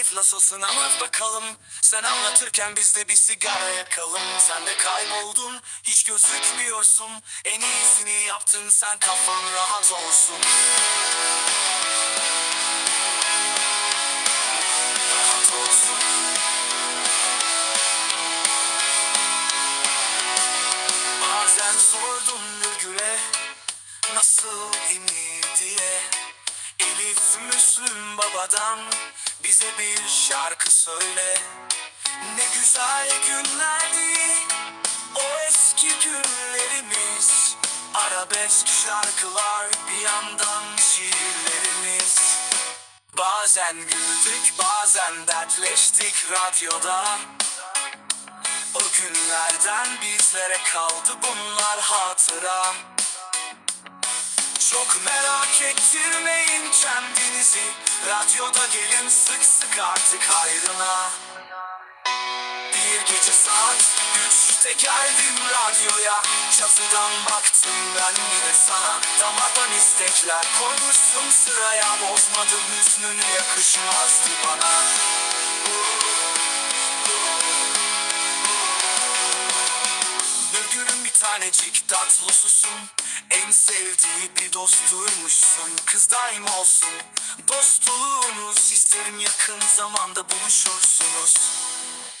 Elif nasılsın anlat bakalım. Sen anlatırken biz de bir sigara yakalım. Sen de kayboldun hiç gözükmüyorsun. En iyisini yaptın sen kafan rahat olsun. Rahat olsun. Bazen sordum Nurgül'e Nasıl ini diye Müslüm babadan? Bize bir şarkı söyle. Ne güzel günlerdi. O eski günlerimiz. Arabesk şarkılar Bir yandan şiirlerimiz. Bazen güldük bazen dertleştik radyoda. O günlerden bizlere kaldı bunlar hatıra Çok merak ettirmeyin kendinizi. Radyoda gelin sık sık artık hayrına. Bir gece saat üçte geldim radyoya. Çatıdan baktım ben yine sana. Damardan istekler koymuşsun sıraya. Bozmadım hüznünü yakışmazdı bana tanecik tatlı susun En sevdiği bir dostuymuşsun. Kız daim olsun. Dostluğunuz isterim yakın zamanda buluşursunuz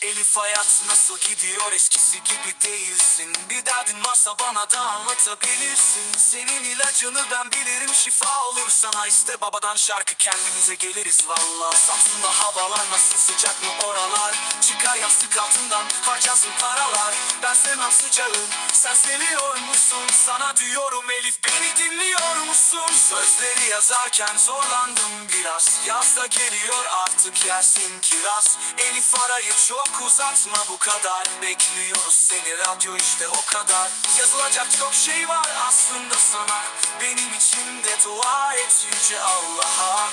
Elif hayat nasıl gidiyor? Eskisi gibi değilsin. Bir derdin varsa bana da anlatabilirsin. Senin ilacını ben bilirim şifa olur. Sana iste babadan şarkı kendimize geliriz. Valla Samsun'da havalar nasıl sıcak mı oralar? Çıkar yastık altından harcasın paralar. Ben sevmem sıcağı sen seviyor musun? Sana diyorum Elif beni dinliyor musun? Sözleri yazarken zorlandım biraz. Yaz da geliyor artık yersin kiraz. Elif arayı çok uzatma bu kadar Bekliyoruz seni. Radyo işte o kadar. Yazılacak çok şey var aslında sana. Benim için de dua et yüce Allah'a.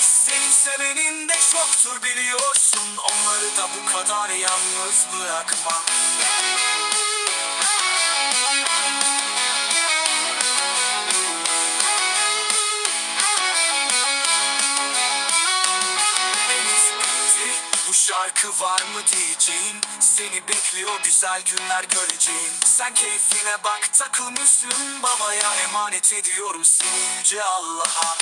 Seni sevenin de çoktur biliyorsun. Onları da bu kadar yalnız bırakma şarkı var mı diyeceğim? Seni bekliyor güzel günler göreceğim. Sen keyfine bak takılmışsın. Babaya emanet ediyorum seni. Yüce Allah'a.